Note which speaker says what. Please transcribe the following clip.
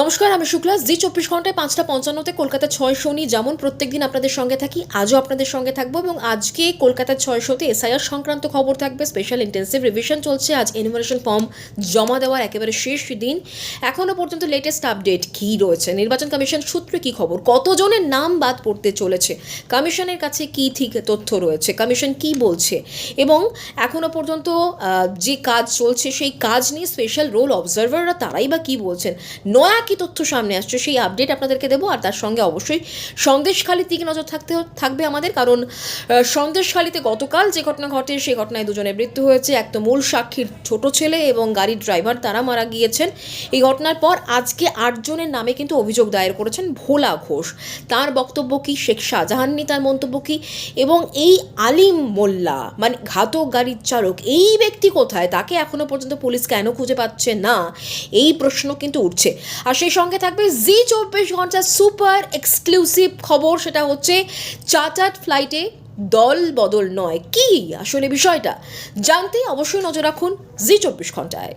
Speaker 1: নমস্কার, আমি শুক্লা। জি, চব্বিশ ঘন্টায় পাঁচটা পঞ্চান্নতে কলকাতা ছয় শনি যেমন প্রত্যেকদিন আপনাদের সঙ্গে থাকি, আজও আপনাদের সঙ্গে থাকব এবং আজকে কলকাতার ছয় শোতে এসআইআর সংক্রান্ত খবর থাকবে। স্পেশাল ইন্টেন্সিভ রিভিশন চলছে, আজ এনিমারেশন ফর্ম জমা দেওয়ার একেবারে শেষ দিন। এখনও পর্যন্ত লেটেস্ট আপডেট কী রয়েছে? নির্বাচন কমিশন সূত্রে কী খবর? কতজনের নাম বাদ পড়তে চলেছে? কমিশনের কাছে কী ঠিক তথ্য রয়েছে? কমিশন কি বলছে? এবং এখনও পর্যন্ত যে কাজ চলছে, সেই কাজ নিয়ে স্পেশাল রোল অবজারভাররা তারাই বা কী বলছেন? নয়া কী তথ্য সামনে আসছে? সেই আপডেট আপনাদেরকে দেবো, আর তার সঙ্গে অবশ্যই সন্দেশখালির দিকে নজর থাকতে, থাকবে আমাদের? কারণ সন্দেশখালিতে গতকাল যে ঘটনা ঘটে, সেই ঘটনায় দুজনের মৃত্যু হয়েছে। এক তো মূল সাক্ষীর ছোট ছেলে এবং গাড়ির ড্রাইভার তারা মারা গিয়েছেন। এই ঘটনার পর আজকে আটজনের নামে কিন্তু অভিযোগ দায়ের করেছেন ভোলা ঘোষ। তার বক্তব্য কি? শেখ শাহজাহান্নি তার মন্তব্য কি? এবং এই আলিম মোল্লা মানে ঘাতক গাড়ির চালক, এই ব্যক্তি কোথায়? তাকে এখনও পর্যন্ত পুলিশ কেন খুঁজে পাচ্ছে না? এই প্রশ্ন কিন্তু উঠছে। আর সেই সঙ্গে থাকবে জি চব্বিশ ঘণ্টার সুপার এক্সক্লুসিভ খবর, সেটা হচ্ছে চার্টার্ড ফ্লাইটে দল বদল নয়। কি আসলে বিষয়টা? জানতে অবশ্যই নজর রাখুন জি চব্বিশ ঘন্টায়।